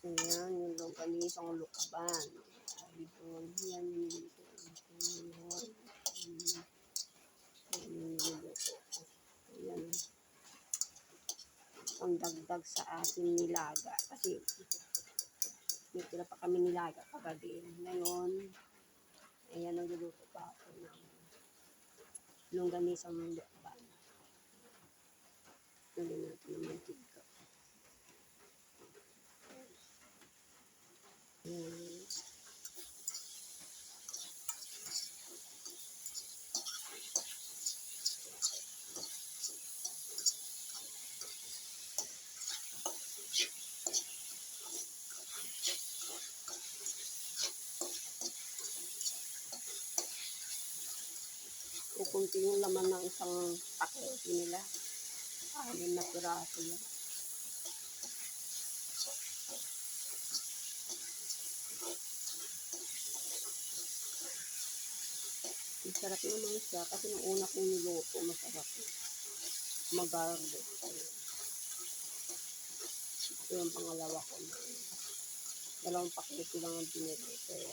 Ayan, yung longganisang lukban. Sabi ko, yan yung niluluto. Ayan yung niluluto. Ayan. Ang dagdag sa ating nilaga. Kasi, may tira pa kami nilaga kagabi. Ngayon, ayan ang luluto pa ako ng longganisang lukban. Tuloy natin ng mantika. Ayan. Kukunti yung laman ng isang pakete nila. Anim na piraso yan. Masarap naman siya kasi nung una kong niluto, masarap. Magarbo. Ito yung pangalawa ko. Dalawang pakete lang ang binili. Kaya,